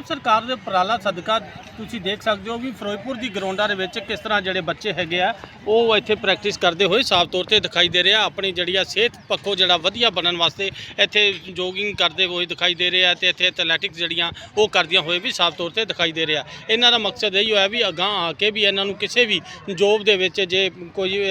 ਪੰਜਾਬ ਸਰਕਾਰ ਦੇ ਉਪਰਾਲਾ ਸਦਕਾ ਤੁਸੀਂ ਦੇਖ ਸਕਦੇ ਹੋ ਵੀ ਫਿਰੋਜ਼ਪੁਰ ਦੀ ਗਰਾਊਂਡਾਂ ਦੇ ਵਿੱਚ ਕਿਸ ਤਰ੍ਹਾਂ ਜਿਹੜੇ ਬੱਚੇ ਹੈਗੇ ਆ, ਉਹ ਇੱਥੇ ਪ੍ਰੈਕਟਿਸ ਕਰਦੇ ਹੋਏ ਸਾਫ਼ ਤੌਰ ਤੇ ਦਿਖਾਈ ਦੇ ਰਿਹਾ। ਆਪਣੀ ਜਿਹੜੀ ਆ ਸਿਹਤ ਪੱਖੋਂ ਜਿਹੜਾ ਵਧੀਆ ਬਣਨ ਵਾਸਤੇ ਇੱਥੇ ਜੋਗਿੰਗ ਕਰਦੇ ਹੋਏ ਦਿਖਾਈ ਦੇ ਰਿਹਾ ਤੇ ਇੱਥੇ ਐਥਲੈਟਿਕਸ ਜਿਹੜੀਆਂ, ਉਹ ਕਰਦੀਆਂ ਹੋਏ ਵੀ ਸਾਫ਼ ਤੌਰ ਤੇ ਦਿਖਾਈ ਦੇ ਰਿਹਾ। ਇਹਨਾਂ ਦਾ ਮਕਸਦ ਇਹ ਹੋਇਆ ਵੀ ਅਗਾਂਹ ਆ ਕੇ ਵੀ ਇਹਨਾਂ ਨੂੰ ਕਿਸੇ ਵੀ ਜੋਬ ਦੇ ਵਿੱਚ ਜੇ ਕੋਈ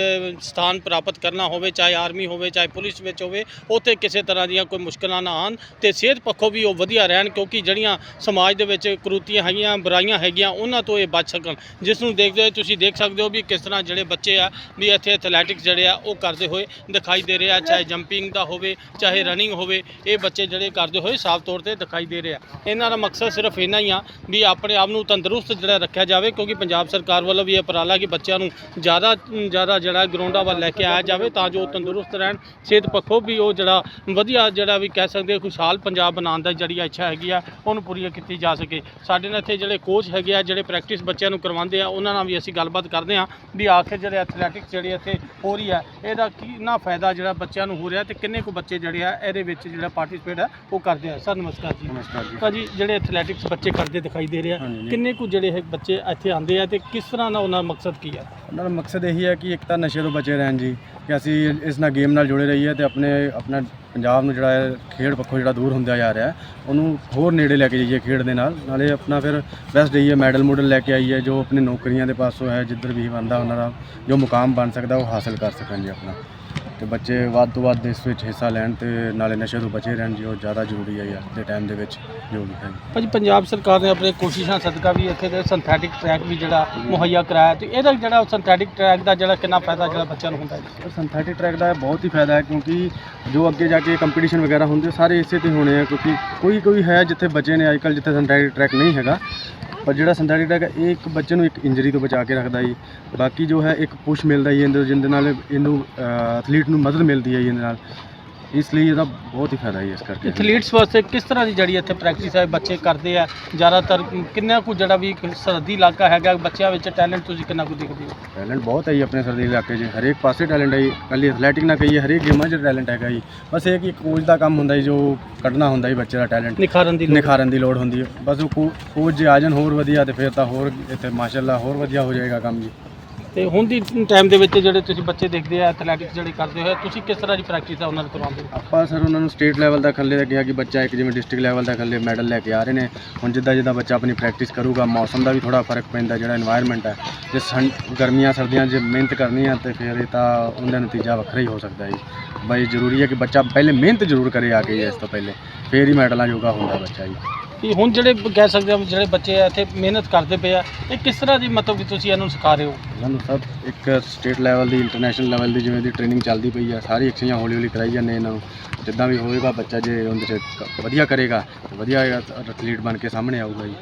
ਸਥਾਨ ਪ੍ਰਾਪਤ ਕਰਨਾ ਹੋਵੇ, ਚਾਹੇ ਆਰਮੀ ਹੋਵੇ, ਚਾਹੇ ਪੁਲਿਸ ਵਿੱਚ ਹੋਵੇ, ਉੱਥੇ ਕਿਸੇ ਤਰ੍ਹਾਂ ਦੀਆਂ ਕੋਈ ਮੁਸ਼ਕਲਾਂ ਨਾ ਆਉਣ ਤੇ ਸਿਹਤ ਪੱਖੋਂ ਵੀ ਉਹ ਵਧੀਆ ਰਹਿਣ ਕਿਉਂਕਿ ਜਿਹੜੀਆਂ ਸਮਾਜ ਦੇ ਵਿੱਚ ਕੁਰੀਤੀਆਂ ਹੈਗੀਆਂ, ਬੁਰਾਈਆਂ ਹੈਗੀਆਂ, ਉਹਨਾਂ ਤੋਂ ਇਹ ਬਚ ਸਕਣ। ਜਿਸ ਨੂੰ ਦੇਖਦੇ ਹੋਏ ਤੁਸੀਂ ਦੇਖ ਸਕਦੇ ਹੋ ਵੀ ਕਿਸ ਤਰ੍ਹਾਂ ਜਿਹੜੇ ਬੱਚੇ ਆ, ਵੀ ਇੱਥੇ ਐਥਲੈਟਿਕਸ ਜਿਹੜੇ ਆ, ਉਹ ਕਰਦੇ ਹੋਏ ਦਿਖਾਈ ਦੇ ਰਹੇ ਆ, ਚਾਹੇ ਜੰਪਿੰਗ ਦਾ ਹੋਵੇ, ਚਾਹੇ ਰਨਿੰਗ ਹੋਵੇ, ਇਹ ਬੱਚੇ ਜਿਹੜੇ ਕਰਦੇ ਹੋਏ ਸਾਫ਼ ਤੌਰ ਤੇ ਦਿਖਾਈ ਦੇ ਰਹੇ ਆ। ਇਹਨਾਂ ਦਾ ਮਕਸਦ ਸਿਰਫ ਇੰਨਾ ਹੀ ਆ ਵੀ ਆਪਣੇ ਆਪ ਨੂੰ ਤੰਦਰੁਸਤ ਜਿਹੜਾ ਰੱਖਿਆ ਜਾਵੇ, ਕਿਉਂਕਿ ਪੰਜਾਬ ਸਰਕਾਰ ਵੱਲੋਂ ਵੀ ਇਹ ਉਪਰਾਲਾ ਕਿ ਬੱਚਿਆਂ ਨੂੰ ਜ਼ਿਆਦਾ ਜ਼ਿਆਦਾ ਜਿਹੜਾ ਗਰਾਊਂਡਾਂ ਵੱਲ ਲੈ ਕੇ ਆਇਆ ਜਾਵੇ ਤਾਂ ਜੋ ਤੰਦਰੁਸਤ ਰਹਿਣ, ਸਿਹਤ ਪੱਖੋਂ ਵੀ ਉਹ ਜਿਹੜਾ ਵਧੀਆ ਜਿਹੜਾ ਵੀ ਕਹਿ ਸਕਦੇ ਖੁਸ਼ਹਾਲ ਪੰਜਾਬ ਬਣਾਉਣ ਦਾ ਜਿਹੜੀ ਇੱਛਾ ਹੈਗੀ ਆ, ਉਹਨੂੰ ਪੂਰੀ ਕੀਤੀ ਜਾ ਸਕੇ। ਸਾਡੇ ਨਾਲ ਇੱਥੇ ਜਿਹੜੇ ਕੋਚ ਹੈਗੇ ਆ ਜਿਹੜੇ ਪ੍ਰੈਕਟਿਸ ਬੱਚਿਆਂ ਨੂੰ ਕਰਵਾਉਂਦੇ ਆ ਉਹਨਾਂ ਨਾਲ ਵੀ ਅਸੀਂ ਗੱਲਬਾਤ ਕਰਦੇ ਆ ਵੀ ਆਖਿਰ ਜਿਹੜੇ ਐਥਲੈਟਿਕਸ ਜਿਹੜੀ ਇੱਥੇ ਹੋ ਰਹੀ ਆ ਇਹਦਾ ਕਿੰਨਾ ਫਾਇਦਾ ਜਿਹੜਾ ਬੱਚਿਆਂ ਨੂੰ ਹੋ ਰਿਹਾ ਤੇ ਕਿੰਨੇ ਕੁ ਬੱਚੇ ਜਿਹੜੇ ਆ ਇਹਦੇ ਵਿੱਚ ਜਿਹੜਾ ਪਾਰਟੀਸਪੇਟ ਆ ਉਹ ਕਰਦੇ ਆ। ਸਰ ਨਮਸਕਾਰ ਜੀ। ਨਮਸਕਾਰ ਜੀ। ਭਾਜੀ ਜਿਹੜੇ ਐਥਲੈਟਿਕਸ ਬੱਚੇ ਕਰਦੇ ਦਿਖਾਈ ਦੇ ਰਹੇ। ਕਿੰਨੇ ਕੁ ਜਿਹੜੇ ਇਹ ਬੱਚੇ ਇੱਥੇ ਆਉਂਦੇ ਆ ਤੇ ਕਿਸ ਤਰ੍ਹਾਂ ਦਾ ਉਹਨਾਂ ਦਾ ਮਕਸਦ ਕੀ ਆ? ਉਹਨਾਂ ਦਾ ਮਕਸਦ ਇਹੀ ਹੈ ਕਿ ਇੱਕ ਤਾਂ ਨਸ਼ੇ ਤੋਂ ਬਚੇ ਰਹਿਣ ਜੀ ਕਿ ਅਸੀਂ ਇਸ ਨਾਲ ਗੇਮ ਨਾਲ ਜੁੜੇ ਰਹੀਏ ਤੇ ਆਪਣੇ ਆਪਣਾ ਪੰਜਾਬ ਨੂੰ ਜਿਹੜਾ ਹੈ ਖੇਡ ਪੱਖੋਂ ਜਿਹੜਾ ਦੂਰ ਹੁੰਦਾ ਜਾ ਰਿਹਾ ਉਹਨੂੰ ਹੋਰ ਨੇੜੇ ਲੈ ਕੇ ਜਾਈਏ ਖੇਡ ਦੇ ਨਾਲ। ਨਾਲੇ ਆਪਣਾ ਫਿਰ ਬੈਸਟ ਜਾਈਏ ਮੈਡਲ ਮੂਡਲ ਲੈ ਕੇ ਆਈਏ, ਜੋ ਆਪਣੇ ਨੌਕਰੀਆਂ ਦੇ ਪਾਸੋਂ ਹੈ, ਜਿੱਧਰ ਵੀ ਬੰਦਾ ਉਹਨਾਂ ਦਾ, ਜੋ ਮੁਕਾਮ ਬਣ ਸਕਦਾ, ਉਹ ਹਾਸਲ ਕਰ ਸਕਣ ਜੀ ਆਪਣਾ। ਤੇ ਬੱਚੇ ਵੱਧ ਤੋਂ ਵੱਧ ਇਸ ਵਿੱਚ ਹਿੱਸਾ ਲੈਣ ਤੇ ਨਾਲੇ ਨਸ਼ੇ ਤੋਂ ਬਚੇ ਰਹਿਣ ਜੀ ਉਹ ਜ਼ਿਆਦਾ ਜ਼ਰੂਰੀ ਹੈ ਅੱਜ ਦੇ ਟਾਈਮ ਦੇ ਵਿੱਚ ਜੋ ਵੀ ਹੈ ਭਾਜੀ ਪੰਜਾਬ ਸਰਕਾਰ ਨੇ ਆਪਣੇ ਕੋਸ਼ਿਸ਼ਾਂ ਸਦਕਾ ਵੀ ਇੱਥੇ ਦੇ ਸਿੰਥੈਟਿਕ ਟਰੈਕ ਵੀ ਜਿਹੜਾ ਮੁਹੱਈਆ ਕਰਾਇਆ ਤੇ ਇਹਦਾ ਜਿਹੜਾ ਸਿੰਥੈਟਿਕ ਟਰੈਕ ਦਾ ਜਿਹੜਾ ਕਿੰਨਾ ਫਾਇਦਾ ਜਿਹੜਾ ਬੱਚਿਆਂ ਨੂੰ ਹੁੰਦਾ ਹੈ? ਸਿੰਥੈਟਿਕ ਟਰੈਕ ਦਾ ਬਹੁਤ ਹੀ ਫਾਇਦਾ ਹੈ ਕਿਉਂਕਿ ਜੋ ਅੱਗੇ ਜਾ ਕੇ ਕੰਪੀਟੀਸ਼ਨ ਵਗੈਰਾ ਹੁੰਦੇ ਸਾਰੇ ਇਸੇ ਤੇ ਹੋਣੇ ਆ ਕਿਉਂਕਿ ਕੋਈ ਕੋਈ ਹੈ ਜਿੱਥੇ ਬੱਚੇ ਨੇ ਅੱਜਕੱਲ ਜਿੱਥੇ ਸਿੰਥੈਟਿਕ ਟਰੈਕ ਨਹੀਂ ਹੈਗਾ ਪਰ ਜਿਹੜਾ ਸਿੰਥੈਟਿਕ ਟਰੈਕ ਹੈ, ਇਹ ਇੱਕ ਬੱਚੇ ਨੂੰ ਇੱਕ ਇੰਜਰੀ ਤੋਂ ਬਚਾ ਕੇ ਰੱਖਦਾ ਜੀ। ਬਾਕੀ ਜੋ ਹੈ, ਇੱਕ ਪੁਸ਼ ਮਿਲਦਾ ਜੀ ਇਹਦੇ ਜਿਹਦੇ ਨਾਲ ਇਹਨੂੰ ਐਥਲੀਟ ਨੂੰ ਮਦਦ ਮਿਲਦੀ ਹੈ ਜੀ ਇਹਦੇ ਨਾਲ। ਇਸ ਲਈ ਇਹਦਾ ਬਹੁਤ ਹੀ ਫਾਇਦਾ ਹੈ ਇਸ ਕਰਕੇ। ਐਥਲੀਟਸ ਵਾਸਤੇ ਕਿਸ ਤਰ੍ਹਾਂ ਦੀ ਜਿਹੜੀ ਇੱਥੇ ਪ੍ਰੈਕਟਿਸ ਹੈ ਬੱਚੇ ਕਰਦੇ ਆ? ਜ਼ਿਆਦਾਤਰ ਕਿੰਨਾ ਕੁ ਜਿਹੜਾ ਵੀ ਇੱਕ ਸਰਹੱਦੀ ਇਲਾਕਾ ਹੈਗਾ ਬੱਚਿਆਂ ਵਿੱਚ ਟੈਲੈਂਟ ਤੁਸੀਂ ਕਿੰਨਾ ਕੁ ਦੇਖਦੇ ਹੋ? ਟੈਲੈਂਟ ਬਹੁਤ ਹੈ ਜੀ ਆਪਣੇ ਸਰਦੀ ਇਲਾਕੇ 'ਚ। ਹਰੇਕ ਪਾਸੇ ਟੈਲੈਂਟ ਹੈ ਜੀ। ਕੱਲੀ ਐਥਲੈਟਿਕ ਨਾ ਕਹੀਏ ਹਰੇਕ ਗੇਮਾਂ 'ਚ ਟੈਲੈਂਟ ਹੈਗਾ ਜੀ। ਬਸ ਇਹ ਕਿ ਕੋਚ ਦਾ ਕੰਮ ਹੁੰਦਾ ਜੀ ਜੋ ਕੱਢਣਾ ਹੁੰਦਾ ਜੀ ਬੱਚੇ ਦਾ ਟੈਲੈਂਟ ਨਿਖਾਰਨ ਦੀ। ਨਿਖਾਰਨ ਦੀ ਲੋੜ ਹੁੰਦੀ ਹੈ। ਬਸ ਉਹ ਕੋਚ ਜੇ ਆ ਜਾਣ ਹੋਰ ਵਧੀਆ ਤੇ ਫਿਰ ਤਾਂ ਹੋਰ ਇੱਥੇ ਮਾਸ਼ਾਅੱਲਾ ਹੋਰ ਵਧੀਆ ਹੋ ਜਾਏਗਾ ਕੰਮ ਜੀ। ਤੇ ਹੁਣ ਦੀ ਟਾਈਮ ਦੇ ਵਿੱਚ ਜਿਹੜੇ ਤੁਸੀਂ ਬੱਚੇ ਦੇਖਦੇ ਆ ਐਥਲੈਟਿਕਸ ਜਿਹੜੇ ਕਰਦੇ ਹੋਏ, ਤੁਸੀਂ ਕਿਸ ਤਰ੍ਹਾਂ ਦੀ ਪ੍ਰੈਕਟਿਸ ਆ ਉਹਨਾਂ ਨੂੰ ਕਰਵਾਉਂਦੇ ਹੋ ਆਪਾਂ ਸਰ ਉਹਨਾਂ ਨੂੰ ਸਟੇਟ ਲੈਵਲ ਦਾ ਖੱਲੇ ਦਾ ਕਿਹਾ ਕਿ ਬੱਚਾ ਇੱਕ ਜਿਵੇਂ ਡਿਸਟ੍ਰਿਕਟ ਲੈਵਲ ਦਾ ਖੱਲੇ ਮੈਡਲ ਲੈ ਕੇ ਆ ਰਹੇ ਨੇ। ਹੁਣ ਜਿੱਦਾਂ ਜਿੱਦਾਂ ਬੱਚਾ ਆਪਣੀ ਪ੍ਰੈਕਟਿਸ ਕਰੂਗਾ, ਮੌਸਮ ਦਾ ਵੀ ਥੋੜਾ ਫ਼ਰਕ ਪੈਂਦਾ, ਜਿਹੜਾ এনवायरमेंट ਹੈ ਜੇ ਸੰ ਗਰਮੀਆਂ, ਸਰਦੀਆਂ ਜੇ ਮਿਹਨਤ ਕਰਨੀ ਆ, ਤੇ ਫਿਰ ਇਹ ਤਾਂ ਉਹਦਾ ਨਤੀਜਾ ਵੱਖਰਾ ਹੀ ਹੋ ਸਕਦਾ ਹੈ ਬਈ ਜ਼ਰੂਰੀ ਹੈ ਕਿ ਬੱਚਾ ਪਹਿਲੇ ਮਿਹਨਤ ਜ਼ਰੂਰ ਕਰੇ ਆ ਕੇ ਇਸ ਤੋਂ ਪਹਿਲੇ। ਫਿਰ ਹੀ ਮੈਡਲਾਂ ਜੋਗਾ ਹੁੰਦਾ ਬੱਚਾ ਜੀ। ਕਿ ਹੁਣ ਜਿਹੜੇ ਕਹਿ ਸਕਦੇ ਹਾਂ ਜਿਹੜੇ ਬੱਚੇ ਆ ਇੱਥੇ ਮਿਹਨਤ ਕਰਦੇ ਪਏ ਆ ਇਹ ਕਿਸ ਤਰ੍ਹਾਂ ਦੀ ਮਤਲਬ ਕਿ ਤੁਸੀਂ ਇਹਨੂੰ ਸਿਖਾ ਰਹੇ ਹੋ? ਇਹਨਾਂ ਨੂੰ ਸਭ ਇੱਕ ਸਟੇਟ ਲੈਵਲ ਦੀ ਇੰਟਰਨੈਸ਼ਨਲ ਲੈਵਲ ਦੀ ਜਿਵੇਂ ਦੀ ਟ੍ਰੇਨਿੰਗ ਚੱਲਦੀ ਪਈ ਆ ਸਾਰੀ ਐਕਸਰਸਾਈਜ਼ਾਂ ਹੌਲੀ ਹੌਲੀ ਕਰਾਈ ਜਾਂਦੇ ਇਹਨਾਂ ਨੂੰ। ਜਿੱਦਾਂ ਵੀ ਹੋਏਗਾ ਬੱਚਾ ਜੇ ਉਹਦੇ 'ਚ ਕ- ਵਧੀਆ ਕਰੇਗਾ ਵਧੀਆ ਐਥਲੀਟ ਬਣ ਕੇ ਸਾਹਮਣੇ ਆਊਗਾ ਜੀ।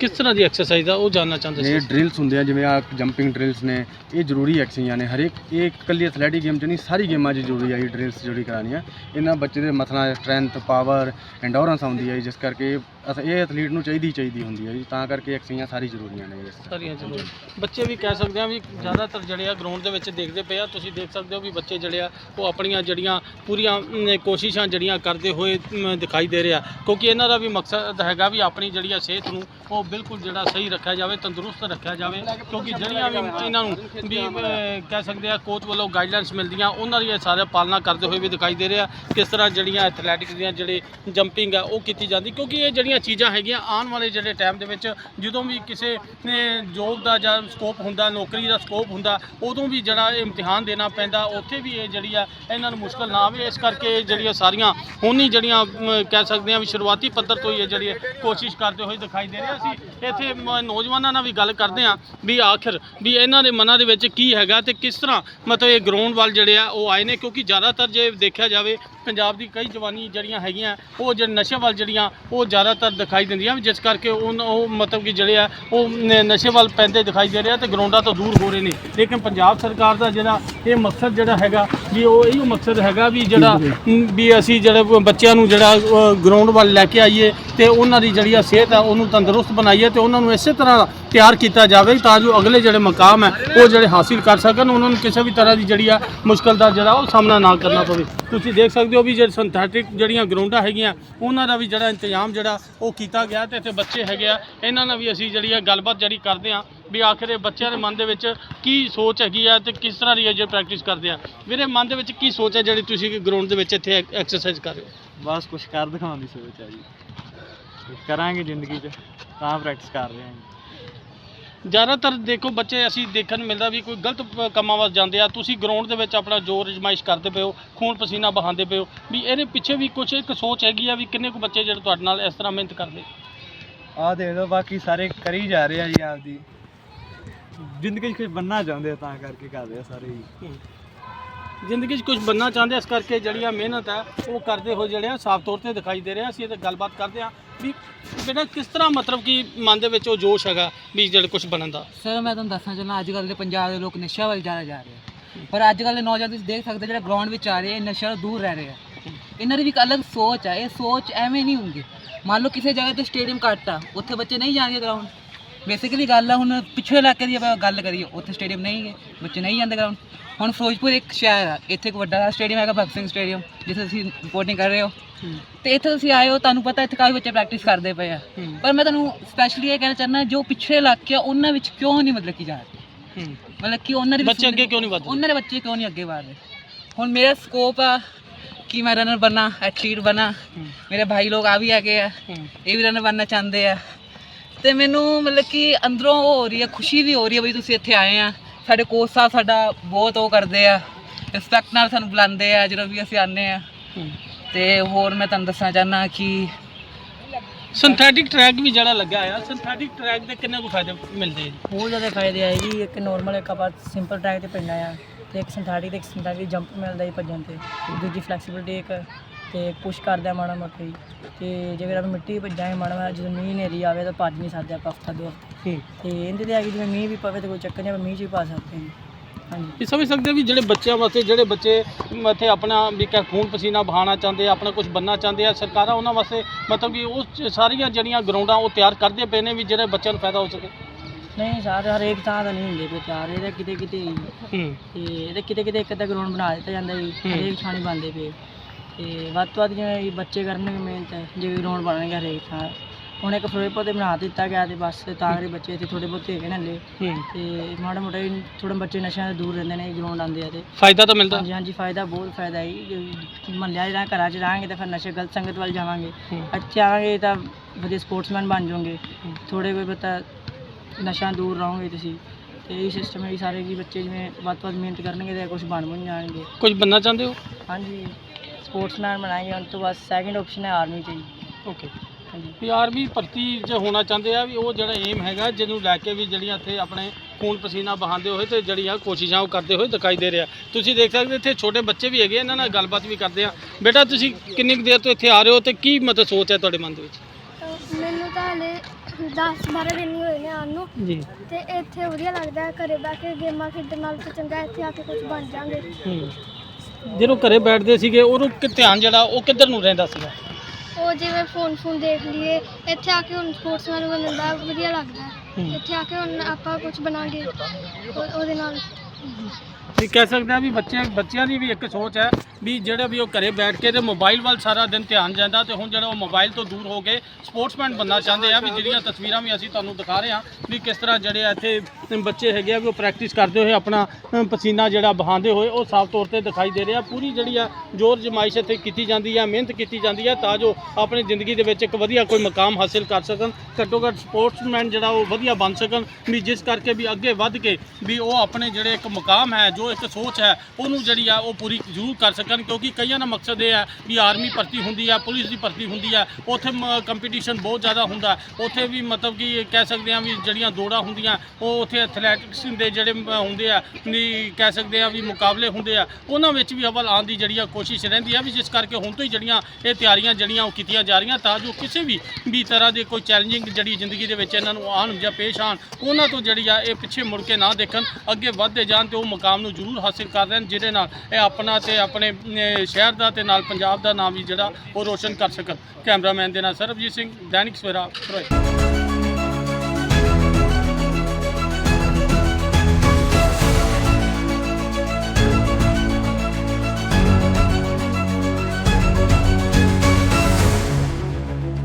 ਕਿਸ ਤਰ੍ਹਾਂ ਦੀ ਐਕਸਰਸਾਈਜ਼ ਆ ਉਹ ਜਾਨਣਾ ਚਾਹੁੰਦੇ ਇਹ ਸੀ ਡ੍ਰਿਲਸ ਹੁੰਦੇ ਆ ਜਿਵੇਂ ਆ ਜੰਪਿੰਗ ਡ੍ਰਿਲਸ ਨੇ ਇਹ ਜ਼ਰੂਰੀ ਐਕਸਰਸਾਈਜ਼ਾਂ ਨੇ ਹਰੇਕ ਇਹ ਇਕੱਲੀ ਐਥਲੈਟਿਕ ਗੇਮ 'ਚ ਨਹੀਂ ਸਾਰੀ ਗੇਮਾਂ 'ਚ ਜ਼ਰੂਰੀ ਆ ਇਹ ਡ੍ਰਿਲਸ ਜਿਹੜੀ ਕਰਾਉਣੀਆਂ ਇਹਨਾਂ ਬੱਚੇ ਦੇ ਮਸਲਾਂ ਸਟਰੈਂਥ ਪਾਵਰ ਐਂਡੋਰੈਂਸ ਆਉਂਦੀ ਹੈ ਜੀ, ਜਿਸ ਕਰਕੇ ਅਸ- ਇਹ ਐਥਲੀਟ ਨੂੰ ਚਾਹੀਦੀ ਚਾਹੀਦੀ ਹੁੰਦੀ ਹੈ ਜੀ ਤਾਂ ਕਰਕੇ ਐਕਸਰਸਾਈਜ਼ਾਂ ਸਾਰੀ ਜ਼ਰੂਰੀਆਂ ਨੇ ਇਸ ਸਾਰੀਆਂ ਜ਼ਰੂਰ ਬੱਚੇ ਵੀ ਕਹਿ ਸਕਦੇ ਆ ਵੀ ਜ਼ਿਆਦਾਤਰ ਜਿਹੜੇ ਆ ਗਰਾਊਂਡ ਦੇ ਵਿੱਚ ਦੇਖਦੇ ਪਏ ਆ ਤੁਸੀਂ ਦੇਖ ਸਕਦੇ ਹੋ ਵੀ ਬੱਚੇ ਜਿਹੜੇ ਆ ਉਹ ਆਪਣੀਆਂ ਜਿਹੜੀਆਂ ਪੂਰੀਆਂ ਅਮ, ਕੋਸ਼ਿਸ਼ਾਂ ਜਿਹੜੀਆਂ ਕਰਦੇ ਹੋਏ ਅਮ, ਦਿਖਾਈ ਦੇ ਰਿਹਾ। ਕਿਉਂਕਿ ਇਹਨਾਂ ਦਾ ਵੀ ਮਕਸਦ ਹੈਗਾ ਵੀ ਆਪਣੀ ਜਿਹੜੀ ਆ ਸਿਹਤ ਨੂੰ ਉਹ ਬਿਲਕੁਲ ਜਿਹੜਾ ਸਹੀ ਰੱਖਿਆ ਜਾਵੇ ਤੰਦਰੁਸਤ ਰੱਖਿਆ ਜਾਵੇ। ਕਿਉਂਕਿ ਜਿਹੜੀਆਂ ਵੀ ਇਹਨਾਂ ਨੂੰ ਵੀ ਅਮ, ਕਹਿ ਸਕਦੇ ਆ ਕੋਚ ਵੱਲੋਂ ਗਾਈਡਲਾਈਨਸ ਮਿਲਦੀਆਂ ਉਹਨਾਂ ਦੀ ਇਹ ਸਾਰੇ ਪਾਲਣਾ ਕਰਦੇ ਹੋਏ ਵੀ ਦਿਖਾਈ ਦੇ ਰਿਹਾ ਕਿਸ ਤਰ੍ਹਾਂ ਜਿਹੜੀਆਂ ਐਥਲੈਟਿਕਸ ਦੀਆਂ ਜਿਹੜੇ ਜੰਪਿੰਗ ਆ ਉਹ ਕੀਤੀ ਜਾਂਦੀ। ਕਿਉਂਕਿ ਇਹ ਜਿਹੜੀਆਂ ਚੀਜ਼ਾਂ ਹੈਗੀਆਂ ਆਉਣ ਵਾਲੇ ਜਿਹੜੇ ਟਾਈਮ ਦੇ ਵਿੱਚ, ਜਦੋਂ ਵੀ ਕਿਸੇ ਜੋਬ ਦਾ ਜਾਂ ਸਕੋਪ ਹੁੰਦਾ, ਨੌਕਰੀ ਦਾ ਸਕੋਪ ਹੁੰਦਾ, ਉਦੋਂ ਵੀ ਜਿਹੜਾ ਇਮਤਿਹਾਨ ਦੇਣਾ ਪੈਂਦਾ, ਉੱਥੇ ਵੀ ਇਹ ਜਿਹੜੀ ਆ, ਇਹਨਾਂ ਨੂੰ ਮੁਸ਼ਕਲ ਨਾ ਆਵੇ। ਇਸ ਕਰਕੇ ਇਹ ਜਿਹੜੀਆਂ ਸਾਰੀਆਂ, ਹੁਣ ਜਿਹੜੀਆਂ ਕਹਿ ਸਕਦੇ ਆ ਵੀ ਸ਼ੁਰੂਆਤੀ ਪੱਧਰ ਤੋਂ ਹੀ ਇਹ ਜਿਹੜੀ ਕੋਸ਼ਿਸ਼ ਕਰਦੇ ਹੋਏ ਦਿਖਾਈ ਦੇ ਰਹੇ ਸੀ ਇੱਥੇ ਨੌਜਵਾਨਾਂ ਨਾਲ ਵੀ ਗੱਲ ਕਰਦੇ ਆ ਵੀ ਆਖਿਰ ਵੀ ਇਹਨਾਂ ਦੇ ਮਨਾਂ ਦੇ ਵਿੱਚ ਕੀ ਹੈਗਾ ਤੇ ਕਿਸ ਤਰ੍ਹਾਂ ਮਤਲਬ ਇਹ ਗਰਾਊਂਡ ਵੱਲ ਜਿਹੜੇ ਆ ਉਹ ਆਏ ਨੇ, ਕਿਉਂਕਿ ਜ਼ਿਆਦਾਤਰ ਜੇ ਦੇਖਿਆ ਜਾਵੇ, ਪੰਜਾਬ ਦੀ ਕਈ ਜਵਾਨੀ ਜਿਹੜੀਆਂ ਹੈਗੀਆਂ, ਉਹ ਜਿਹੜੇ ਨਸ਼ੇ ਵੱਲ ਜਿਹੜੀਆਂ, ਉਹ ਜ਼ਿਆਦਾਤਰ ਦਿਖਾਈ ਦਿੰਦੀਆਂ ਜਿਸ ਕਰਕੇ ਉਹ ਉਹ ਮਤਲਬ ਕਿ ਜਿਹੜੇ ਆ ਉਹ ਨ- ਨਸ਼ੇ ਵੱਲ ਪੈਂਦੇ ਦਿਖਾਈ ਦੇ ਰਿਹਾ ਤੇ ਗਰਾਊਂਡਾਂ ਤੋਂ ਦੂਰ ਹੋ ਰਹੇ ਨੇ। ਲੇਕਿਨ ਪੰਜਾਬ ਸਰਕਾਰ ਦਾ ਜਿਹੜਾ ਇਹ ਮਕਸਦ ਜਿਹੜਾ ਹੈਗਾ ਵੀ ਉਹ ਇਹੋ ਮਕਸਦ ਹੈਗਾ ਵੀ ਜਿਹੜਾ ਮ, ਵੀ ਅਸੀਂ ਜਿਹੜੇ ਬੱਚਿਆਂ ਨੂੰ ਜਿਹੜਾ ਗਰਾਊਂਡ ਵੱਲ ਲੈ ਕੇ ਆਈਏ ਤੇ ਉਹਨਾਂ ਦੀ ਜਿਹੜੀ ਆ ਸਿਹਤ ਆ ਉਹਨੂੰ ਤੰਦਰੁਸਤ ਬਣਾਈਏ ਤੇ ਉਹਨਾਂ ਨੂੰ ਇਸੇ ਤਰ੍ਹਾਂ ਤਿਆਰ ਕੀਤਾ ਜਾਵੇ ਤਾਂ ਜੋ ਅਗਲੇ ਜਿਹੜੇ ਮਕਾਮ ਹੈ, ਉਹ ਜਿਹੜੇ ਹਾਸਿਲ ਕਰ ਸਕਣ, ਉਹਨਾਂ ਨੂੰ ਕਿਸੇ ਵੀ ਤਰ੍ਹਾਂ ਦੀ ਜਿਹੜੀ ਆ ਮੁਸ਼ਕਲ ਦਾ ਜਿਹੜਾ ਉਹ ਸਾਹਮਣਾ ਨਾ ਕਰਨਾ ਪਵੇ। ਤੁਸੀਂ ਦੇਖ ਸਕਦੇ ਹੋ ਵੀ ਜਿਹੜੇ ਸਿੰਥੈਟਿਕ ਜਿਹੜੀਆਂ ਗਰਾਊਂਡਾਂ ਹੈਗੀਆਂ, ਉਹਨਾਂ ਦਾ ਵੀ ਜਿਹੜਾ ਇੰਤਜ਼ਾਮ ਜਿਹੜਾ ਉਹ ਕੀਤਾ ਗਿਆ ਤੇ ਇੱਥੇ ਬੱਚੇ ਹੈਗੇ ਆ। ਇਹਨਾਂ ਨਾਲ ਵੀ ਅਸੀਂ ਜਿਹੜੀ ਆ ਗੱਲਬਾਤ ਜਿਹੜੀ ਕਰਦੇ ਆ ਵੀ ਆਖਿਰ ਇਹ ਬੱਚਿਆਂ ਦੇ ਮਨ ਦੇ ਵਿੱਚ ਕੀ ਸੋਚ ਹੈਗੀ ਆ ਤੇ ਕਿਸ ਤਰ੍ਹਾਂ ਦੀ ਇਹ ਜੇ ਪ੍ਰੈਕਟਿਸ ਕਰਦੇ ਆ। ਵੀਰੇ, ਮਨ ਦੇ ਵਿੱਚ ਕੀ ਸੋਚ ਹੈ ਜਿਹੜੀ ਤੁਸੀਂ ਗਰਾਊਂਡ ਦੇ ਵਿੱਚ ਇੱਥੇ ਐਕਸਰਸਾਈਜ਼ ਕਰ ਰਹੇ ਹੋ? ਬਸ ਕੁਝ ਕਰ ਦਿਖਾਉਣ ਦੀ ਸੋਚ ਹੈ ਜੀ। ਕਰਾਂਗੇ ਜ਼ਿੰਦਗੀ 'ਚ, ਤਾਂ ਪ੍ਰੈਕਟਿਸ ਕਰ ਰਹੇ ਹਾਂ ਜ਼ਿਆਦਾਤਰ ਦੇਖੋ ਬੱਚੇ, ਅਸੀਂ ਦੇਖਣ ਨੂੰ ਮਿਲਦਾ ਵੀ ਕੋਈ ਗਲਤ ਪ- ਕੰਮਾਂ ਵੱਲ ਜਾਂਦੇ ਆ। ਤੁਸੀਂ ਗਰਾਊਂਡ ਦੇ ਵਿੱਚ ਆਪਣਾ ਜ਼ੋਰ ਅਜਮਾਇਸ਼ ਕਰਦੇ ਪਏ ਹੋ, ਖੂਨ ਪਸੀਨਾ ਬਹਾਉਂਦੇ ਪਏ ਹੋ। ਵੀ ਇਹਦੇ ਪਿੱਛੇ ਵੀ ਕੁਝ ਇੱਕ ਸੋਚ ਹੈਗੀ ਆ ਵੀ ਕਿੰਨੇ ਕੁ ਬੱਚੇ ਜਿਹੜੇ ਤੁਹਾਡੇ ਨਾਲ ਇਸ ਤਰ੍ਹਾਂ ਮਿਹਨਤ ਕਰਦੇ। ਆਹ ਦੇਖ ਲਓ, ਬਾਕੀ ਸਾਰੇ ਕਰੀ ਜਾ ਰਹੇ ਆ ਜੀ ਆਪਦੀ। ਜ਼ਿੰਦਗੀ 'ਚ ਕੁਝ ਬੰਨਣਾ ਚਾਹੁੰਦੇ ਆ ਤਾਂ ਕਰਕੇ ਕਰ ਰਹੇ ਆ ਸਾਰੇ ਜੀ ਜ਼ਿੰਦਗੀ 'ਚ ਕੁਝ ਬੰਨਾ ਚਾਹੁੰਦੇ ਇਸ ਕਰਕੇ ਜਿਹੜੀਆਂ ਮਿਹਨਤ ਹੈ, ਉਹ ਕਰਦੇ ਹੋਏ ਜਿਹੜੇ ਆ, ਸਾਫ਼ ਤੌਰ ਤੇ ਦਿਖਾਈ ਦੇ ਰਿਹਾ ਅਸੀਂ ਇਹ ਤੇ ਗੱਲਬਾਤ ਕਰਦੇ ਆ ਵੀ ਜਿਹੜਾ ਕਿਸ ਤਰ੍ਹਾਂ ਮਤਲਬ ਕਿ ਮਨ ਦੇ ਵਿੱਚ ਉਹ ਜੋਸ਼ ਹੈਗਾ ਵੀ ਜਿਹੜਾ ਕੁਝ ਬਣਨ ਦਾ? ਸਰ, ਮੈਂ ਤੁਹਾਨੂੰ ਦੱਸਣਾ ਚਾਹੁੰਦਾ ਅੱਜ ਕੱਲ੍ਹ ਦੇ ਪੰਜਾਬ ਦੇ ਲੋਕ ਨਸ਼ਾ ਵੱਲ ਜ਼ਿਆਦਾ ਜਾ ਰਹੇ ਆ। ਪਰ ਅੱਜ ਕੱਲ੍ਹ ਦੇ ਨੌਜਵਾਨ ਤੁਸੀਂ ਦੇਖ ਸਕਦੇ ਜਿਹੜਾ ਗਰਾਊਂਡ ਵਿੱਚ ਆ ਰਹੇ ਆ, ਇਹ ਨਸ਼ਾ ਤੋਂ ਦੂਰ ਰਹਿ ਰਹੇ ਆ। ਇਹਨਾਂ ਦੀ ਵੀ ਇੱਕ ਅਲੱਗ ਸੋਚ ਆ, ਇਹ ਸੋਚ ਐਵੇਂ ਨਹੀਂ ਹੁੰਦੀ। ਮੰਨ ਲਓ ਕਿਸੇ ਜਗ੍ਹਾ ਤੇ ਸਟੇਡੀਅਮ ਘੱਟ ਆ, ਉੱਥੇ ਬੱਚੇ ਨਹੀਂ ਜਾਣਗੇ ਗਰਾਊਂਡ ਬੇਸਿਕਲੀ ਗੱਲ ਆ, ਹੁਣ ਪਿਛਲੇ ਇਲਾਕੇ ਦੀ ਆਪਾਂ ਗੱਲ ਕਰੀਏ, ਉੱਥੇ ਸਟੇਡੀਅਮ ਨਹੀਂ ਹੈ, ਬੱਚੇ ਨਹੀਂ ਜਾਂਦੇ ਗਰਾਊਂਡ ਹੁਣ ਫਿਰੋਜ਼ਪੁਰ ਇੱਕ ਸ਼ਹਿਰ ਆ ਇੱਥੇ ਇੱਕ ਵੱਡਾ ਸਟੇਡੀਅਮ ਹੈਗਾ ਭਗਤ ਸਿੰਘ ਸਟੇਡੀਅਮ ਜਿੱਥੇ ਤੁਸੀਂ ਰਿਪੋਰਟਿੰਗ ਕਰ ਰਹੇ ਹੋ। ਤੇ ਇੱਥੇ ਤੁਸੀਂ ਆਏ ਹੋ ਤੁਹਾਨੂੰ ਪਤਾ ਇੱਥੇ ਕਾਫੀ ਬੱਚੇ ਪ੍ਰੈਕਟਿਸ ਕਰਦੇ ਪਏ ਆ। ਪਰ ਮੈਂ ਤੁਹਾਨੂੰ ਸਪੈਸ਼ਲੀ ਇਹ ਕਹਿਣਾ ਚਾਹੁੰਦਾ ਜੋ ਪਿਛੜੇ ਇਲਾਕੇ ਆ ਉਹਨਾਂ ਵਿੱਚ ਕਿਉਂ ਨਹੀਂ ਮਤਲਬ ਕੀ ਜਾ ਰਹੇ? ਮਤਲਬ ਕਿ ਉਹਨਾਂ ਦੇ ਬੱਚੇ ਅੱਗੇ ਕਿਉਂ ਨਹੀਂ ਵੱਧਦੇ ਉਹਨਾਂ ਦੇ ਬੱਚੇ ਕਿਉਂ ਨਹੀਂ ਅੱਗੇ ਵਧ ਰਹੇ? ਹੁਣ ਮੇਰਾ ਸਕੋਪ ਆ ਕਿ ਮੈਂ ਰਨਰ ਬਣਾ ਐਥਲੀਟ ਬਣਾ। ਮੇਰੇ ਭਾਈ ਲੋਕ ਆ ਵੀ ਹੈਗੇ ਆ ਇਹ ਵੀ ਰਨਰ ਬਣਨਾ ਚਾਹੁੰਦੇ ਆ। ਤੇ ਮੈਨੂੰ ਮਤਲਬ ਕਿ ਅੰਦਰੋਂ ਉਹ ਹੋ ਰਹੀ ਹੈ ਖੁਸ਼ੀ ਵੀ ਹੋ ਰਹੀ ਹੈ ਵੀ ਤੁਸੀਂ ਇੱਥੇ ਆਏ ਆ। ਸਾਡੇ ਕੋਚ ਸਾਹਿਬ ਸਾਡਾ ਬਹੁਤ ਉਹ ਕਰਦੇ ਆ ਰਿਸਪੈਕਟ ਨਾਲ ਸਾਨੂੰ ਬੁਲਾਉਂਦੇ ਆ ਜਦੋਂ ਵੀ ਅਸੀਂ ਆਨੇ ਆ ਤੇ ਹੋਰ ਮੈਂ ਤੁਹਾਨੂੰ ਦੱਸਣਾ ਚਾਹੁੰਦਾ ਕਿ ਸਿੰਥੈਟਿਕ ਟਰੈਕ ਵੀ ਜਿਹੜਾ ਲੱਗਾ ਆ ਸਿੰਥੈਟਿਕ ਟਰੈਕ ਦੇ ਕਿੰਨੇ ਕੁ ਫਾਇਦੇ ਮਿਲਦੇ ਆ ਜੀ? ਬਹੁਤ ਜ਼ਿਆਦਾ ਫਾਇਦੇ ਆਏ ਜੀ ਇੱਕ ਨਾਰਮਲ ਇੱਕ ਆਪਾਂ ਸਿੰਪਲ ਟਰੈਕ ਤੇ ਪੈਂਦਾ ਆ ਤੇ ਇੱਕ ਸਿੰਥੈਟਿਕ ਤੇ ਇੱਕ ਸਿੰਥੈਟਿਕ ਜੰਪ ਮਿਲਦਾ ਜੀ ਭੱਜਣ ਤੇ ਦੂਜੀ ਫਲੈਕਸੀਬਿਲਿਟੀ ਇੱਕ ਤੇ ਪੁਸ਼ ਕਰਦਾ ਮਾੜਾ ਮੋਟਾ ਹੀ ਤੇ ਜੇ ਆਪਾਂ ਮਿੱਟੀ ਭੱਜਾਂਗੇ ਮਾੜਾ ਮਾੜਾ ਜਦੋਂ ਮੀਂਹ ਨੇਰੀ ਆਵੇ ਤਾਂ ਭੱਜ ਨਹੀਂ ਸਕਦੇ ਆਪਾਂ ਹਫਤਾ ਦੋ ਹਫ਼ਤੇ। ਤੇ ਇਹਦੇ ਤੇ ਆ ਕਿ ਜਿਵੇਂ ਮੀਂਹ ਵੀ ਪਵੇ ਤਾਂ ਕੋਈ ਚੱਕਰ ਨਹੀਂ ਆਪਾਂ ਮੀਂਹ 'ਚ ਵੀ ਪਾ ਸਕਦੇ ਹਾਂ। ਹਾਂਜੀ। ਇਹ ਸਮਝ ਸਕਦੇ ਹੋ ਵੀ ਜਿਹੜੇ ਬੱਚਿਆਂ ਵਾਸਤੇ ਜਿਹੜੇ ਬੱਚੇ ਇੱਥੇ ਆਪਣਾ ਵੀ ਕਹਿ ਖੂਨ ਪਸੀਨਾ ਬਹਾਉਣਾ ਚਾਹੁੰਦੇ ਆ ਆਪਣਾ ਕੁਝ ਬੰਨਣਾ ਚਾਹੁੰਦੇ ਆ ਸਰਕਾਰਾਂ ਉਹਨਾਂ ਵਾਸਤੇ ਮਤਲਬ ਕਿ ਉਹ ਚ- ਸਾਰੀਆਂ ਜਿਹੜੀਆਂ ਗਰਾਊਂਡਾਂ ਉਹ ਤਿਆਰ ਕਰਦੇ ਪਏ ਨੇ ਵੀ ਜਿਹੜੇ ਬੱਚਿਆਂ ਨੂੰ ਫਾਇਦਾ ਹੋ ਸਕੇ। ਨਹੀਂ ਸਾਰੇ ਹਰੇਕ ਥਾਂ ਤਾਂ ਨਹੀਂ ਹੁੰਦੇ ਕੋਈ ਚਾਰ ਇਹਦਾ ਕਿਤੇ ਕਿਤੇ ਹੀ। ਤੇ ਇਹਦੇ ਕਿਤੇ ਕਿਤੇ ਇੱਕ ਅੱਧਾ ਗਰਾਊਂਡ ਬਣਾ ਦਿੱਤਾ ਜਾਂਦਾ ਜੀ। ਹਰੇਕ ਥਾਂ ਨਹੀਂ ਬਣਦੇ ਪਏ। ਤੇ ਵੱਧ ਤੋਂ ਵੱਧ ਜਿਵੇਂ ਵੀ ਬੱਚੇ ਕਰਨਗੇ ਮਿਹਨਤ ਜਿਵੇਂ ਗਰਾਊਂਡ ਬਣਨਗੇ ਹਰੇਕ ਥਾਂ ਹੁਣ ਇੱਕ ਫਿਰੋਜ਼ਪੁਰ ਤੇ ਬਣਾ ਦਿੱਤਾ ਗਿਆ ਤੇ ਬਸ ਤਾਂ ਕਰੇ ਬੱਚੇ ਇੱਥੇ ਥੋੜੇ ਬਹੁਤੇ ਹੈਗੇ ਨੇ ਹਲੇ। ਹੂੰ। ਤੇ ਮਾੜਾ ਮੋਟਾ ਹੀ ਥੋੜੇ ਬੱਚੇ ਨਸ਼ਿਆਂ ਤੋਂ ਦੂਰ ਰਹਿੰਦੇ ਨੇ ਗਰਾਊਂਡ ਆਉਂਦੇ ਆ ਤੇ। ਫਾਇਦਾ ਤਾਂ ਮਿਲਦਾ। ਹਾਂਜੀ ਹਾਂਜੀ ਫਾਇਦਾ ਬਹੁਤ ਫਾਇਦਾ ਹੈ ਮਹੱਲਿਆਂ ਰਹਿ ਘਰਾਂ 'ਚ ਰਹਾਂਗੇ ਤਾਂ ਫਿਰ ਨਸ਼ੇ ਗਲਤ ਸੰਗਤ ਵੱਲ ਜਾਵਾਂਗੇ। ਹੂੰ। ਇੱਥੇ ਆਵਾਂਗੇ ਤਾਂ ਵਧੀਆ ਸਪੋਰਟਸਮੈਨ ਬਣ ਜਾਓਗੇ। ਥੋੜੇ ਕੋਈ ਪਤਾ ਨਸ਼ਾ ਦੂਰ ਰਹੋਗੇ ਤੁਸੀਂ। ਤੇ ਇਹ ਸਿਸਟਮ ਹੈ ਵੀ ਸਾਰੇ ਜੀ ਬੱਚੇ ਜਿਵੇਂ ਵੱਧ ਤੋਂ ਵੱਧ ਮਿਹਨਤ ਕਰਨਗੇ ਤਾਂ ਕੁਝ ਬਣ ਬਣ ਜਾਣਗੇ। ਕੁਝ ਬੰਨਣਾ ਚਾਹੁੰਦੇ ਹੋ? ਹਾਂਜੀ। ਸਪੋਰਟਸਮੈਨ ਬਣਾਏਗੇ ਹੁਣ ਤੋਂ ਬਸ ਸੈਕਿੰਡ ਆਪਸ਼ਨ ਹੈ ਆਰਮੀ ਚ ਜੀ। ਓਕੇ ਹਾਂਜੀ। ਵੀ ਆਰਮੀ ਭਰਤੀ ਜੇ ਹੋਣਾ ਚਾਹੁੰਦੇ ਆ ਵੀ ਉਹ ਜਿਹੜਾ ਏਮ ਹੈਗਾ ਜਿਹਨੂੰ ਲੈ ਕੇ ਵੀ ਜਿਹੜੀਆਂ ਇੱਥੇ ਆਪਣੇ ਖੂਨ ਪਸੀਨਾ ਬਹਾਉਂਦੇ ਹੋਏ ਤੇ ਜਿਹੜੀਆਂ ਕੋਸ਼ਿਸ਼ਾਂ ਉਹ ਕਰਦੇ ਹੋਏ ਦਿਖਾਈ ਦੇ ਰਿਹਾ। ਤੁਸੀਂ ਦੇਖ ਸਕਦੇ ਇੱਥੇ ਛੋਟੇ ਬੱਚੇ ਵੀ ਹੈਗੇ ਇਹਨਾਂ ਨਾਲ ਗੱਲਬਾਤ ਵੀ ਕਰਦੇ ਆ। ਬੇਟਾ ਤੁਸੀਂ ਕਿੰਨੀ ਕੁ ਦੇਰ ਤੋਂ ਇੱਥੇ ਆ ਰਹੇ ਹੋ ਤੇ ਕੀ ਮਤਲਬ ਸੋਚ ਹੈ ਤੁਹਾਡੇ ਮਨ ਦੇ ਵਿੱਚ? ਮੈਨੂੰ ਤਾਂ ਹਲੇ 10 12 ਦਿਨ ਹੀ ਹੋਏ ਨੇ ਆਉਣ ਨੂੰ। ਜੀ। ਤੇ ਇੱਥੇ ਵਧੀਆ ਲੱਗਦਾ ਹੈ ਘਰੇ ਬਹਿ ਕੇ ਗੇਮਾਂ ਖੇਡਣ ਨਾਲ ਤਾਂ ਚੰਗਾ ਇੱਥੇ ਆ ਕੇ ਕੁਝ ਬਣ ਜਾਾਂਗੇ ਜਦੋਂ ਘਰੇ ਬੈਠਦੇ ਸੀਗੇ ਉਹਨੂੰ ਕਿ ਧਿਆਨ ਜਿਹੜਾ ਉਹ ਕਿੱਧਰ ਨੂੰ ਰਹਿੰਦਾ ਸੀਗਾ? ਉਹ ਜਿਵੇਂ ਫੋਨ ਫੋਨ ਦੇਖ ਲਈਏ ਇੱਥੇ ਆ ਕੇ ਹੁਣ ਸਪੋਰਟਸਮੈਨ ਬਣਨ ਦਾ ਵਧੀਆ ਲੱਗਦਾ ਹੈ। ਹੂੰ। ਇੱਥੇ ਆ ਕੇ ਹੁਣ ਆਪਾਂ ਕੁਝ ਬਣਾਂਗੇ ਉਹ- ਉਹਦੇ ਨਾਲ। ਵੀ ਕਹਿ ਸਕਦੇ ਹਾਂ ਵੀ ਬੱਚੇ ਬੱਚਿਆਂ ਦੀ ਵੀ ਇੱਕ ਸੋਚ ਹੈ ਵੀ ਜਿਹੜੇ ਵੀ ਉਹ ਘਰੇ ਬੈਠ ਕੇ ਤੇ ਮੋਬਾਈਲ ਵੱਲ ਸਾਰਾ ਦਿਨ ਧਿਆਨ ਜਾਂਦਾ ਤੇ ਹੁਣ ਜਿਹੜਾ ਉਹ ਮੋਬਾਈਲ ਤੋਂ ਦੂਰ ਹੋ ਕੇ ਸਪੋਰਟਸਮੈਨ ਬੰਨਾ ਚਾਹੁੰਦੇ ਆ ਵੀ ਜਿਹੜੀਆਂ ਤਸਵੀਰਾਂ ਵੀ ਅਸੀਂ ਤੁਹਾਨੂੰ ਦਿਖਾ ਰਹੇ ਹਾਂ ਵੀ ਕਿਸ ਤਰ੍ਹਾਂ ਜਿਹੜੇ ਆ ਇੱਥੇ ਬੱਚੇ ਹੈਗੇ ਆ ਵੀ ਉਹ ਪ੍ਰੈਕਟਿਸ ਕਰਦੇ ਹੋਏ ਆਪਣਾ ਪਸੀਨਾ ਜਿਹੜਾ ਬਹਾਉਂਦੇ ਹੋਏ ਉਹ ਸਾਫ਼ ਤੌਰ ਤੇ ਦਿਖਾਈ ਦੇ ਰਿਹਾ। ਪੂਰੀ ਜਿਹੜੀ ਆ ਜ਼ੋਰ ਜਮਾਇਸ਼ ਇੱਥੇ ਕੀਤੀ ਜਾਂਦੀ ਆ, ਮਿਹਨਤ ਕੀਤੀ ਜਾਂਦੀ ਆ ਤਾਂ ਜੋ ਆਪਣੀ ਜ਼ਿੰਦਗੀ ਦੇ ਵਿੱਚ ਇੱਕ ਵਧੀਆ ਕੋਈ ਮਕਾਮ ਹਾਸਿਲ ਕਰ ਸਕਣ। ਘੱਟੋ ਘੱਟ ਸਪੋਰਟਸਮੈਨ ਜਿਹੜਾ ਉਹ ਵਧੀਆ ਬਣ ਸਕਣ ਵੀ ਜਿਸ ਕਰਕੇ ਵੀ ਅੱਗੇ ਵੱਧ ਕੇ ਵੀ ਉਹ ਆਪਣੇ ਜਿਹੜੇ ਇੱਕ ਮੁਕਾਮ ਹੈ ਜੋ ਇੱਕ ਸੋਚ ਹੈ ਉਹਨੂੰ ਜਿਹੜੀ ਆ ਉਹ ਪੂਰੀ ਜ਼ਰੂਰ ਕਰ ਸਕਣ ਕਿਉਂਕਿ ਕਈਆਂ ਦਾ ਮਕਸਦ ਇਹ ਹੈ ਵੀ ਆਰਮੀ ਭਰਤੀ ਹੁੰਦੀ ਆ ਪੁਲਿਸ ਦੀ ਭਰਤੀ ਹੁੰਦੀ ਆ ਉੱਥੇ ਕੰਪੀਟੀਸ਼ਨ ਬਹੁਤ ਜ਼ਿਆਦਾ ਹੁੰਦਾ ਉੱਥੇ ਵੀ ਮਤਲਬ ਕਿ ਕਹਿ ਸਕਦੇ ਆ ਵੀ ਜਿਹੜੀਆਂ ਦੌੜਾਂ ਹੁੰਦੀਆਂ ਉਹ ਉੱਥੇ ਐਥਲੈਟਿਕਸ ਦੇ ਜਿਹੜੇ ਮ, ਹੁੰਦੇ ਆ ਵੀ ਕਹਿ ਸਕਦੇ ਆ ਵੀ ਮੁਕਾਬਲੇ ਹੁੰਦੇ ਆ ਉਹਨਾਂ ਵਿੱਚ ਵੀ ਅਵਲ ਆਉਣ ਦੀ ਜਿਹੜੀ ਆ ਕੋਸ਼ਿਸ਼ ਰਹਿੰਦੀ ਆ ਵੀ ਜਿਸ ਕਰਕੇ ਹੁਣ ਤੋਂ ਹੀ ਜਿਹੜੀਆਂ ਇਹ ਤਿਆਰੀਆਂ ਜਿਹੜੀਆਂ ਉਹ ਕੀਤੀਆਂ ਜਾ ਰਹੀਆਂ ਤਾਂ ਜੋ ਕਿਸੇ ਵੀ ਵੀ ਤਰ੍ਹਾਂ ਦੇ ਕੋਈ ਚੈਲੰਜਿੰਗ ਜਿਹੜੀ ਜ਼ਿੰਦਗੀ ਦੇ ਵਿੱਚ ਇਹਨਾਂ ਨੂੰ ਆਉਣ ਜਾਂ ਪੇਸ਼ ਆਉਣ ਉਹਨਾਂ ਤੋਂ ਜਿਹੜੀ ਆ ਇਹ ਪਿੱਛੇ ਮੁੜ ਕੇ ਨਾ ਦੇਖਣ ਅੱਗੇ ਵੱਧਦੇ ਜਾਣ ਤੇ ਉਹ ਮੁਕਾਮ ਨੂੰ ਜ਼ਰੂਰ ਹਾਸਿਲ ਕਰ ਰਹੇ ਹਨ ਜਿਹਦੇ ਨਾਲ ਇਹ ਆਪਣਾ ਤੇ ਆਪਣੇ ਸ਼ਹਿਰ ਦਾ ਤੇ ਨਾਲ ਪੰਜਾਬ ਦਾ ਨਾਮ ਵੀ ਜਿਹੜਾ ਉਹ ਰੋਸ਼ਨ ਕਰ ਸਕਣ। ਕੈਮਰਾਮੈਨ ਦੇ ਨਾਲ ਸਰਬਜੀਤ ਸਿੰਘ, ਦੈਨਿਕ ਸਵੇਰਾ, ਫਿਰੋਜ਼ਪੁਰ।